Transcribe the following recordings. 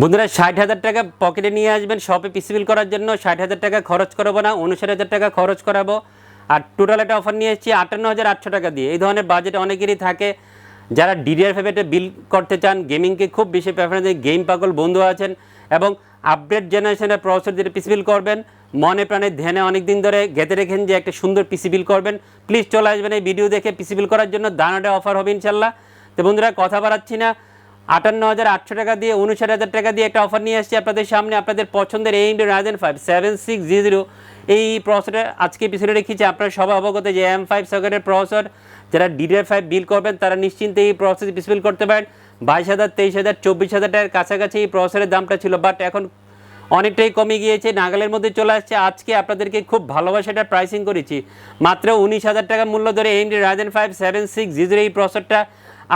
বন্ধুরা, ষাট হাজার টাকা পকেটে নিয়ে আসবেন শপে পিসিবিল করার জন্য। ষাট হাজার টাকা খরচ করাবো না, উনষাট হাজার টাকা খরচ করাবো। আর টোটাল একটা অফার নিয়ে এসেছি, আটান্ন হাজার আটশো টাকা দিয়ে। এই ধরনের বাজেট অনেকেরই থাকে। যারা ডিডিআর ফেভেটে বিল করতে চান গেমিংকে খুব বেশি প্রেফারেন্স গেম পাগল বন্ধু আছেন এবং আপডেট জেনারেশনের প্রসেসর যেটা পিসিবিল করবেন। মনে প্রাণে ধ্যানে অনেক দিন ধরে গেঁথে রেখেন যে একটা সুন্দর পিসিবিল করবেন। প্লিজ চলে আসবেন এই ভিডিও দেখে। পিসিবিল করার জন্য দানাটা অফার হবে ইনশাল্লাহ। তো বন্ধুরা, কথা বাড়াচ্ছি না। আটান্ন হাজার আটশো টাকা দিয়ে, উনষাট হাজার টাকা দিয়ে একটা অফার নিয়ে আসছি আপনাদের সামনে, আপনাদের পছন্দের এই Indian Ryzen five seven six G zero এই প্রসেসর আজকে পিছনে রেখেছি, আপনারা সবাই অবগত যে এম ফাইভ সকেটের প্রসেসর যারা ডিডিআর ফাইভ বিল করবেন, তারা নিশ্চিন্তে এই প্রসেস পিসবিল করতে পারেন। বাইশ হাজার, তেইশ হাজার, চব্বিশ হাজার টাকার কাছাকাছি এই প্রসেসরের দামটা ছিল বাট এখন অনেকটাই কমে গিয়েছে, নাগালের মধ্যে চলে আসছে। আজকে আপনাদেরকে খুব ভালোবাসাটা প্রাইসিং করেছি। মাত্র উনিশ হাজার টাকা মূল্য ধরে AMD Ryzen five seven six জিজোর এই প্রসেসরটা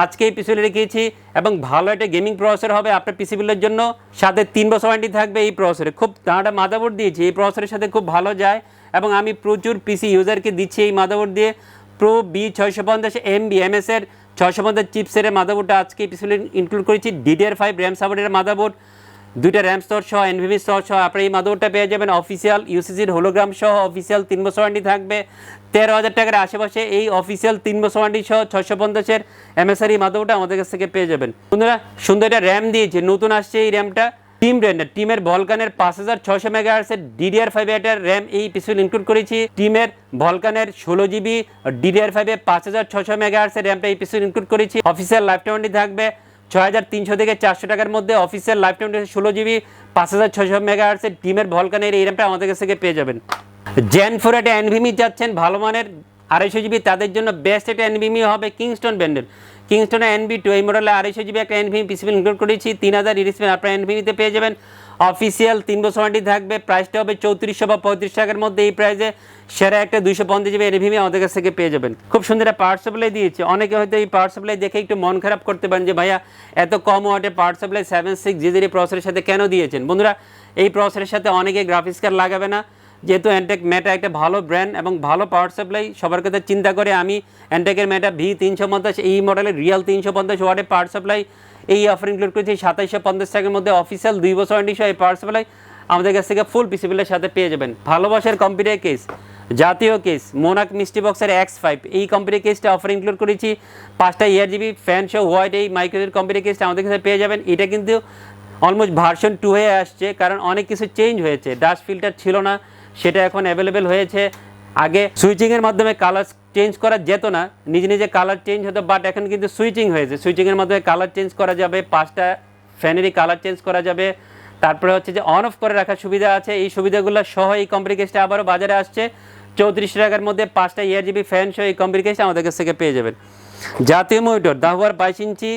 আজকেই পিসিবিল রেখেছি এবং ভালো একটা গেমিং প্রসেসর হবে আপনার পিসিবিলের জন্য। সাথে তিন বছর ওয়ারেন্টি থাকবে এই প্রসেসরে। খুব দাঁড়া মাদাবোর্ড দিয়েছি, এই প্রসেসরের সাথে খুব ভালো যায় এবং আমি প্রচুর পিসি ইউজারকে দিচ্ছি এই মাদাবোর্ড দিয়ে। প্রো বি ছয়শো পঞ্চাশ এম বি এম এস এর ছয়শো পঞ্চাশ চিপসের মাদাবোর্ডটা আজকে পিসিবিল ইনক্লুড করেছি। ডিডিআর ফাইভ র্যাম সাপোর্টের মাদাবোর্ড দুইটা র্যাম স্তর সহ, এনভিভি স্তর সহ, আপনার এই মাদারবোর্ডটা পেয়ে যাবেন। অফিসিয়াল ইউসিসির হোলোগ্রাম সহ, অফিসিয়াল তিন বছর ওয়ারেন্টি থাকবে। তেরো হাজার টাকার আশেপাশে এই অফিসিয়াল তিন বছর ওয়ারেন্টি সহ ছশো পঞ্চাশের এমএসআরই মাদারবোর্ডটা আমাদের কাছ থেকে পেয়ে যাবেন। বন্ধুরা, সুন্দর একটা র্যাম দিয়েছে, নতুন আসছে এই র্যামটা। টিম ব্র্যান্ডের টিমের ভলকানের পাঁচ হাজার ছশো মেগা আর্সের ডিডিআর ফাইভ এটার র্যাম এই পিছনে ইনক্লুড করেছি। টিমের ভলকানের ষোলো জিবি ডিডিআর ফাইভে পাঁচ হাজার ছশো মেগা আর্সের র্যামটা এই পিছনে ইনক্লুড করেছি। অফিসিয়াল লাইফ ওয়ারেন্টি থাকবে। ছয় হাজার তিনশো থেকে চারশো টাকার মধ্যে অফিসের লাইফ টাইম ষোলো জিবি পাঁচ হাজার ছশো মেগা আর্টসের টিমের ভলকানের এই র্যামটা আমাদের কাছ থেকে পেয়ে যাবেন। জেন ফোর একটা এনভিমি যাচ্ছেন, ভালো মানের আড়াইশো জিবি তাদের জন্য বেস্ট একটা এনভিমি হবে কিংস্টন ব্র্যান্ডের কিংস্টনের এনবি টু, এই মডেলে আড়াইশো জিবি একটা এনভিমি পিসিবি ইনক্লুড করেছি তিন হাজার ইরিসপেন আপনার এনভিমিতে পেয়ে যাবেন। অফিসিয়াল তিন বছর ওয়ারেন্টি থাকবে প্রাইসটা হবে চৌত্রিশশো বা পঁয়ত্রিশ টাকার মধ্যে এই প্রাইসে সেরা একটা দুইশো পঞ্চাশ জিবি এনভিমি আমাদের কাছ থেকে পেয়ে যাবেন। খুব সুন্দর একটা পাওয়ার সাপ্লাই দিয়েছে। অনেকে হয়তো এই পাওয়ার সাপ্লাই দেখে একটু মন খারাপ করতে পারেন যে, ভাইয়া, এত কম ওয়াটে পাওয়ার সাপ্লাই সেভেন সিক্স জিজির প্রসেসের সাথে কেন দিয়েছেন? বন্ধুরা, এই প্রসেসের সাথে অনেকে গ্রাফিক্স কার্ড লাগাবে না। যেহেতু অ্যান্টেক মেটা একটা ভালো ব্র্যান্ড এবং ভালো পাওয়ার সাপ্লাই সবার কথা চিন্তা করে আমি অ্যান্টেকের মেটা ভি তিনশো পঞ্চাশ এই মডেলের রিয়াল তিনশো পঞ্চাশ ওয়াটের পাওয়ার সাপ্লাই এই অফার ইনক্লুড করেছি সাতাইশশো পঞ্চাশ টাকার মধ্যে অফিসিয়াল দুই বছর ওয়ারেন্টি সহ এই পাওয়ার সাপ্লাই আমাদের কাছ থেকে ফুল পিসিবিলের সাথে পেয়ে যাবেন। ভালোবাসার কম্পিউটার কেস জাতীয় কেস মোনাক মিস্টি বক্সের এক্স ফাইভ এই কম্পিউটার কেসটা অফার ইনক্লুড করেছি। পাঁচটা ইয়ার জিবি ফ্যান শো হোয়াইট এই মাইক্রোজের কম্পিউটার কেসটা আমাদের কাছে পেয়ে যাবেন। এটা কিন্তু অলমোস্ট ভার্সন টু হয়ে আসছে, কারণ অনেক কিছু চেঞ্জ হয়েছে। ডাস্ট ফিল্টার ছিল না। সেটা এখন অ্যাভেলেবেল হয়েছে। আগে সুইচিংয়ের মাধ্যমে কালার চেঞ্জ করা যেত না, নিজে নিজে কালার চেঞ্জ হতো বাট এখন কিন্তু সুইচিং হয়েছে। সুইচিংয়ের মাধ্যমে কালার চেঞ্জ করা যাবে, পাঁচটা ফ্যানেরই কালার চেঞ্জ করা যাবে। তারপরে হচ্ছে যে অন অফ করে রাখার সুবিধা আছে। এই সুবিধাগুলো সহ এই কম্প্লিকেশটা আবারও বাজারে আসছে। চৌত্রিশ টাকার মধ্যে পাঁচটা ইয়ার জিবি ফ্যান সহ এই কম্প্লিকেশটা আমাদের কাছ থেকে পেয়ে যাবেন। জাতীয় মনিটর দাহুয়ার বাইশ inch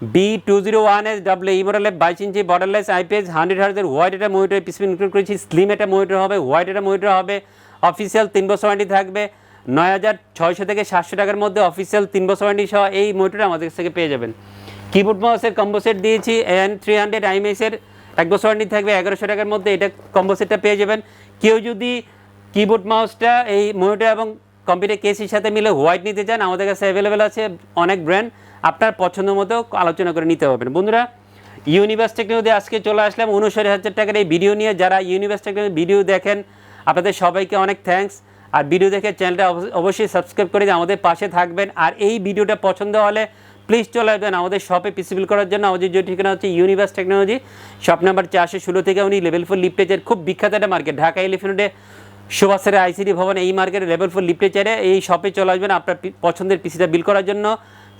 B two zero one S W এই মডেলের বাইশ ইঞ্চি বর্ডারলেস আইপিএস হান্ড্রেড হার্জের হোয়াইট একটা মনিটর পিসপি ইনক্লুড করেছি স্লিম একটা মনিটর হবে হোয়াইট একটা মনিটর হবে অফিসিয়াল তিন বছর ওয়ারেন্টি থাকবে, নয় হাজার ছয়শো থেকে সাতশো টাকার মধ্যে অফিসিয়াল তিন বছর ওয়ারেন্টি সহ এই মনিটর আমাদের থেকে পেয়ে যাবেন। কিবোর্ড মাউসের কম্বো সেট দিয়েছি এন থ্রি হান্ড্রেড আইএমএসের এক বছর ওয়ারেন্টি থাকবে, এগারোশো টাকার মধ্যে এটা কম্বো সেটটা পেয়ে যাবেন। কেউ যদি কিবোর্ড মাউসটা এই মনিটর এবং কম্পিউটার কেসির সাথে মিলে হোয়াইট নিতে চান, আমাদের কাছে অ্যাভেলেবেল আছে অনেক ব্র্যান্ড আপনার পছন্দ মতো আলোচনা করে নিতে পারবেন। বন্ধুরা ইউনিভার্স টেকনোলজি আজকে চলে আসলাম। উনষাট হাজার টাকার এই ভিডিও নিয়ে যারা ইউনিভার্স টেকনোলজি ভিডিও দেখেন, আপনাদের সবাইকে অনেক থ্যাঙ্কস আর ভিডিও দেখে চ্যানেলটা অবশ্য- অবশ্যই সাবস্ক্রাইব করে আমাদের পাশে থাকবেন। আর এই ভিডিওটা পছন্দ হলে প্লিজ চলে আসবেন আমাদের শপে পিসিবিল করার জন্য। আমাদের যে ঠিকানা হচ্ছে ইউনিভার্স টেকনোলজি শপ নাম্বার চারশো ষোলো থেকে উনি লেভেল ফোর লিফটেজের খুব বিখ্যাত একটা মার্কেট ঢাকা এলিফেন্টে সুভাষের আইসিডি ভবন এই মার্কেটে লেভেল ফোর লিফটেচারে এই শপে চলে আসবেন আপনার পছন্দের পিসিটা বিল করার জন্য।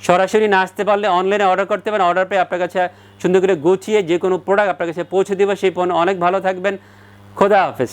সরাসরি না আসতে পারলে অনলাইনে অর্ডার করতে পারেন। অর্ডার পেয়ে আপনার কাছে সুন্দর করে গুছিয়ে যে কোনো প্রোডাক্ট আপনার কাছে পৌঁছে দেবে। সেই পণ্য অনেক ভালো থাকবেন। খোদা হাফেজ।